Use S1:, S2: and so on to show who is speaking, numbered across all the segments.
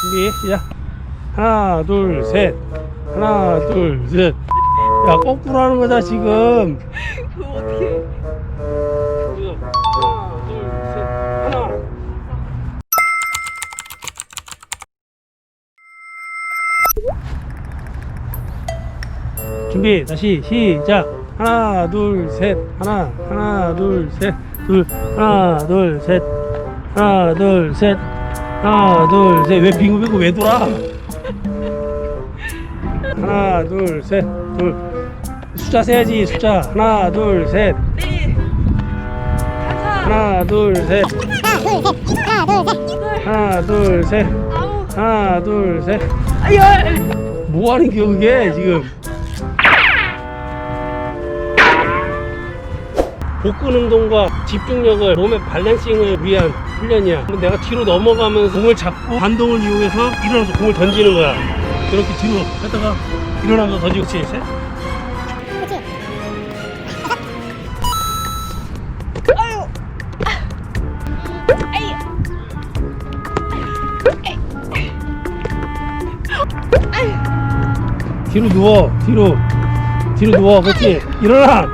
S1: 준비 시작. 하나 둘 셋. 하나 둘 셋 야 거꾸로 하는 거다 지금.
S2: 그거 어떻게
S1: 하나 둘셋 하나 준비 다시 시작. 하나 둘 셋. 하나 하나 둘 셋. 둘 하나 둘 셋. 하나 둘 셋 하나 둘셋왜 빙글빙글 왜 돌아 하나 둘 셋 둘 숫자 세야지 숫자 하나 둘셋
S2: 네. 가자.
S1: 하나 둘셋 하나 둘셋. 하나 둘셋
S2: 아야.
S1: 뭐 하는 게 그게 지금 복근 운동과 집중력을 몸의 밸런싱을 위한 훈련이야. 그럼 내가 뒤로 넘어가면서 공을 잡고 반동을 이용해서 일어나서 공을 던지는 거야. 이렇게 뒤로 했다가 일어나면서 던지고.
S2: 아이.
S1: 뒤로 누워. 뒤로. 뒤로 누워. 그렇지? 일어나.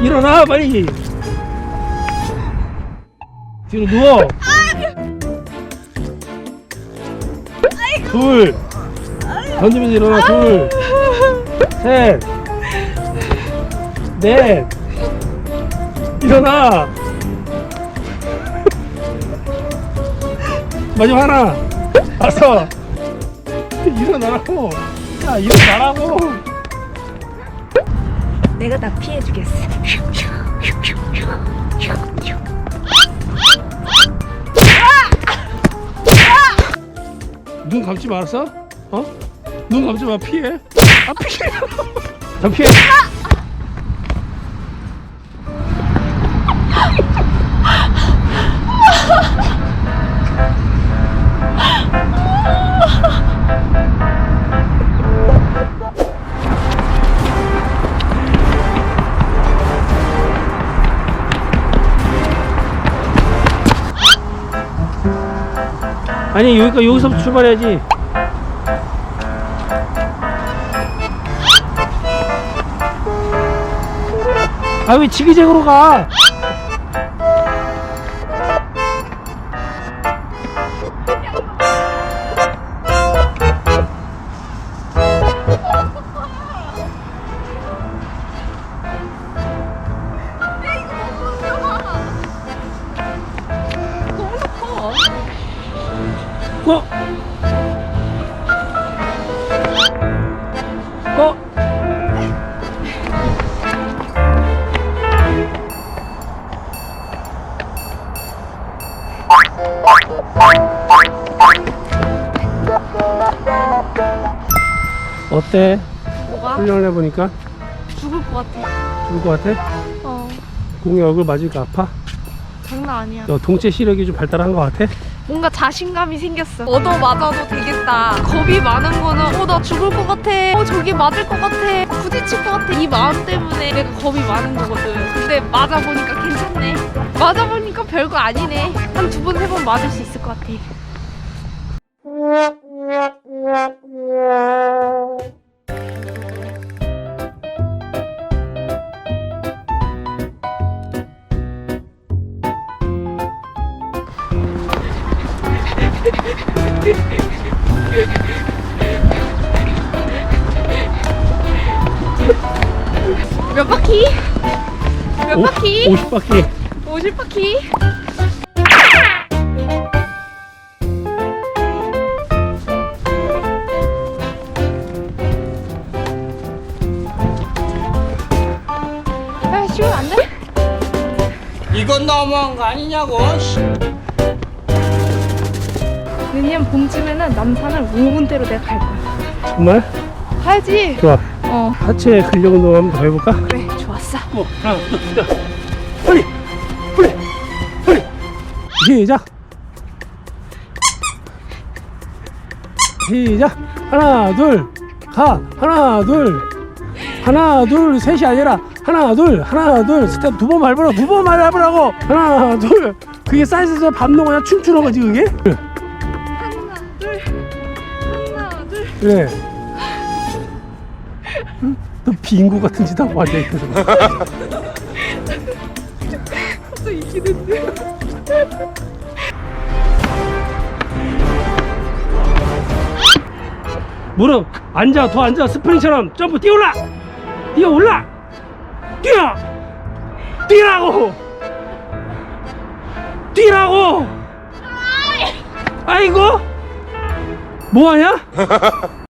S1: 일어나 빨리 뒤로 누워. 둘. 던지면서 일어나 둘 셋 넷. 일어나. 마지막 하나. 알았어 일어나라고. 야 일어나라고.
S2: 내가 다 피해주겠어.
S1: 눈 감지 말았어? 어? 눈 감지 마 피해 아 피해 더 피해 아니 여기까 여기서부터 출발해야지 아 왜 지그재그로 가? 어? 어? 어때?
S2: 뭐가?
S1: 훈련을 해보니까
S2: 죽을 것 같아.
S1: 좋을 것 같아?
S2: 어.
S1: 공이 얼굴 맞으니까 아파?
S2: 장난 아니야.
S1: 너 동체 시력이 좀 발달한 것 같아?
S2: 뭔가 자신감이 생겼어. 얻어 맞아도 되겠다. 겁이 많은 거는 어 나 죽을 것 같아. 어 저기 맞을 것 같아. 부딪힐 것 같아. 이 마음 때문에 내가 겁이 많은 거거든. 근데 맞아 보니까 괜찮네. 맞아 보니까 별거 아니네. 한 두 번 세 번 맞을 수 있을 것 같아. 몇 바퀴? 몇 바퀴?
S1: 50바퀴
S2: 50바퀴? 아, 쉬우면 안 돼?
S3: 이건 너무한 거 아니냐고. 씨.
S2: 내년 봄쯤에는 남산을 5분대로 내가 갈 거야.
S1: 정말?
S2: 가야지.
S1: 좋아
S2: 어.
S1: 하체 근력 운동 한번 더 해볼까?
S2: 그래, 좋았어.
S1: 어, 하나, 둘, 셋. 빨리, 빨리, 빨리. 시작. 시작. 하나, 둘, 가. 하나, 둘, 하나, 둘, 셋이 아니라 하나, 둘, 하나, 둘. 스텝 두 번 밟으라. 두번 밟으라고. 하나, 둘, 그게 사이즈에서 반동하냐 춤추는 거지 그게?
S2: 하나 둘 하나 둘
S1: 그래 응? 너 빙구 같은 짓 하고 앉아있거든
S2: 또 이기는데
S1: 무릎 앉아 더 앉아. 스프링처럼 점프 뛰어올라. 뛰어올라. 뛰어. 뛰라고. 뛰라고. 아이고. 뭐하냐